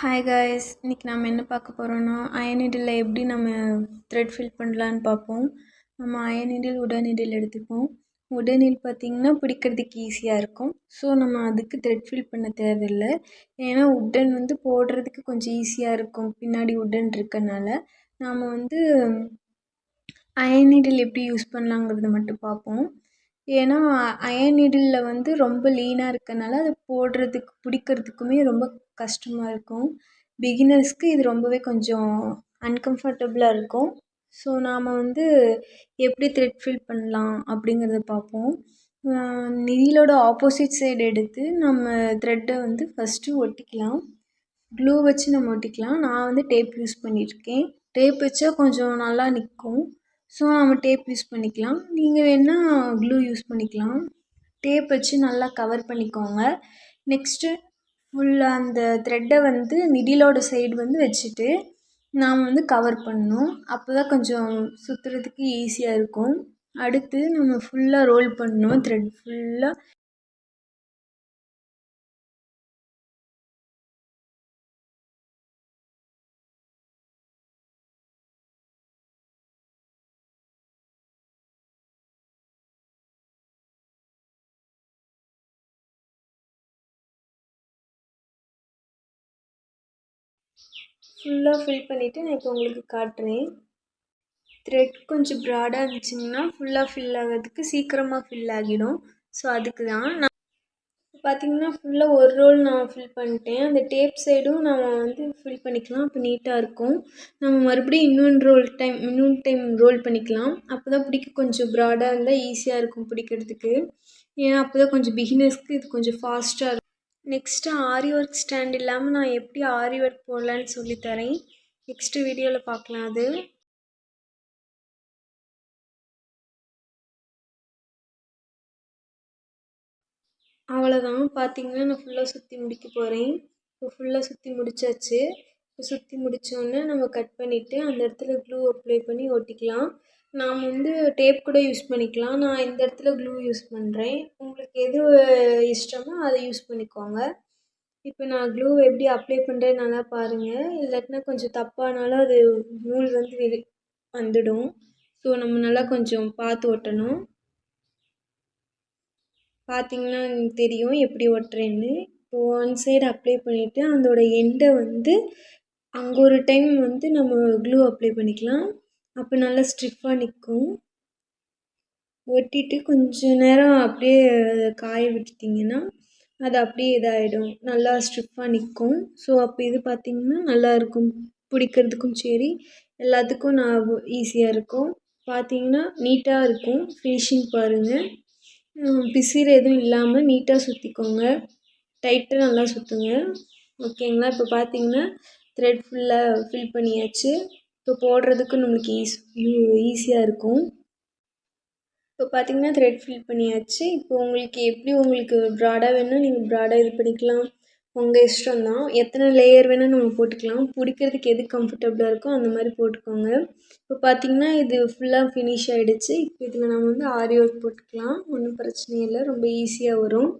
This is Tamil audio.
ஹாய் காய்ஸ் இன்றைக்கி நம்ம என்ன பார்க்க போகிறோன்னா அயனிடில் எப்படி நம்ம த்ரெட் ஃபில் பண்ணலான்னு பார்ப்போம். நம்ம அயனிடில் நீடில் உடன் எடுத்துப்போம். உடன் நீல் பார்த்திங்கன்னா பிடிக்கிறதுக்கு ஈஸியாக இருக்கும். ஸோ நம்ம அதுக்கு த்ரெட் ஃபில் பண்ண தேவையில்லை. ஏன்னா உட்டன் வந்து போடுறதுக்கு கொஞ்சம் ஈஸியாக இருக்கும். பின்னாடி உடன் இருக்கனால. நாம் வந்து அயனிடில் நீடில் எப்படி யூஸ் பண்ணலாங்கிறத மட்டும் பார்ப்போம். ஏன்னா அயன் நீடிலில் வந்து ரொம்ப லீனாக இருக்கனால அதை போடுறதுக்கு பிடிக்கிறதுக்குமே ரொம்ப கஷ்டமாக இருக்கும். பிகினர்ஸ்க்கு இது ரொம்பவே கொஞ்சம் அன்கம்ஃபர்டபுளாக இருக்கும். ஸோ நாம் வந்து எப்படி த்ரெட் ஃபில் பண்ணலாம் அப்படிங்கிறத பார்ப்போம். நீடிலோட ஆப்போசிட் சைடு எடுத்து நம்ம த்ரெட்டை வந்து ஃபஸ்ட்டு ஒட்டிக்கலாம். க்ளூ வச்சு நம்ம ஒட்டிக்கலாம். நான் வந்து டேப் யூஸ் பண்ணியிருக்கேன். டேப் வச்சா கொஞ்சம் நல்லா நிற்கும். ஸோ நம்ம டேப் யூஸ் பண்ணிக்கலாம். நீங்கள் வேணால் க்ளூ யூஸ் பண்ணிக்கலாம். டேப் வச்சு நல்லா கவர் பண்ணிக்கோங்க. நெக்ஸ்ட்டு ஃபுல்லாக அந்த த்ரெட்டை வந்து மிடிலோட சைடு வந்து வச்சுட்டு நாம் வந்து கவர் பண்ணணும். அப்போ தான் கொஞ்சம் சுற்றுறதுக்கு ஈஸியாக இருக்கும். அடுத்து நம்ம ஃபுல்லாக ரோல் பண்ணணும். த்ரெட் ஃபுல்லாக ஃபுல்லாக ஃபில் பண்ணிவிட்டு நான் இப்போ உங்களுக்கு காட்டுறேன். த்ரெட் கொஞ்சம் ப்ராடாக இருந்துச்சிங்கன்னா ஃபுல்லாக ஃபில் ஆகிறதுக்கு சீக்கிரமாக ஃபில் ஆகிடும். ஸோ அதுக்கு தான் நான் பார்த்திங்கன்னா ஃபுல்லாக ஒரு ரோல் நான் ஃபில் பண்ணிட்டேன். அந்த டேப் சைடும் நம்ம வந்து ஃபில் பண்ணிக்கலாம். அப்போ நீட்டாக இருக்கும். நம்ம மறுபடியும் இன்னொன்று ரோல் டைம் இன்னொரு டைம் ரோல் பண்ணிக்கலாம். அப்போ தான் பிடிக்க கொஞ்சம் ப்ராடாக இருந்தால் ஈஸியாக இருக்கும் பிடிக்கிறதுக்கு. ஏன்னா அப்போ தான் கொஞ்சம் பிகினர்ஸ்க்கு இது கொஞ்சம் ஃபாஸ்ட்டாக இருக்கும் நெக்ஸ்ட்டு ஆரி ஒர்க் ஸ்டாண்ட் இல்லாமல் நான் எப்படி ஆரி ஒர்க் போடலான்னு சொல்லித்தரேன். நெக்ஸ்ட்டு வீடியோவில் பார்க்கலாம் அது. அவ்வளோதான் பார்த்தீங்கன்னா நான் ஃபுல்லாக சுற்றி முடிக்க போகிறேன் இப்போ ஃபுல்லாக சுற்றி முடிச்சாச்சு. இப்போ சுற்றி முடித்தோடனே நம்ம கட் பண்ணிவிட்டு அந்த இடத்துல க்ளூ அப்ளை பண்ணி ஒட்டிக்கலாம். நாம் வந்து டேப் கூட யூஸ் பண்ணிக்கலாம். நான் இந்த இடத்துல க்ளூ யூஸ் பண்ணுறேன் உங்களுக்கு எது இஷ்டமோ அதை யூஸ் பண்ணிக்கோங்க. இப்போ நான் க்ளூ எப்படி அப்ளை பண்ணுறேன் நல்லா பாருங்கள் இல்லாட்டினா கொஞ்சம் தப்பானாலும் அது நூல் வந்து வெளி வந்துடும். ஸோ நம்ம நல்லா கொஞ்சம் பார்த்து ஒட்டணும். பார்த்தீங்கன்னா தெரியும் எப்படி ஒட்டுறேன்னு. இப்போ ஒன் சைடு அப்ளை பண்ணிவிட்டு அதோட எண்டை வந்து அங்கே ஒரு டைம் வந்து நம்ம க்ளூ அப்ளை பண்ணிக்கலாம். அப்போ நல்லா ஸ்டிஃபாக நிற்கும் ஒட்டிட்டு கொஞ்சம் நேரம் அப்படியே காய விட்டுட்டிங்கன்னா அது அப்படியே இதாகிடும் நல்லா ஸ்டிஃபாக நிற்கும் ஸோ அப்போ இது பார்த்திங்கன்னா நல்லாயிருக்கும் பிடிக்கிறதுக்கும் சரி எல்லாத்துக்கும் நான் ஈஸியாக இருக்கும். பார்த்திங்கன்னா நீட்டாக இருக்கும். ஃபினிஷிங் பாருங்கள் பிசிறு எதுவும் இல்லாமல் நீட்டாக சுற்றிக்கோங்க டைட்டாக நல்லா சுற்றுங்க ஓகேங்களா இப்போ பார்த்திங்கன்னா த்ரெட் ஃபுல்லாக ஃபில் பண்ணியாச்சு. இப்போ போடுறதுக்கு நம்மளுக்கு ஈஸ் ஈஸியாக இருக்கும். இப்போ பார்த்திங்கன்னா த்ரெட் ஃபில் பண்ணியாச்சு. இப்போ உங்களுக்கு எப்படி உங்களுக்கு ப்ராடாக வேணும்னா நீங்கள் ப்ராடாக இது பண்ணிக்கலாம். உங்கள் இஷ்டம் தான் எத்தனை லேயர் வேணால் நம்ம போட்டுக்கலாம். பிடிக்கிறதுக்கு எது கம்ஃபர்டபுளாக இருக்கோ அந்த மாதிரி போட்டுக்கோங்க. இப்போ பார்த்திங்கன்னா இது ஃபுல்லாக ஃபினிஷ் ஆகிடுச்சு இப்போ இதில் நம்ம வந்து ஆரி ஒர்க் போட்டுக்கலாம். ஒன்றும் பிரச்சனை இல்லை. ரொம்ப ஈஸியாக வரும்.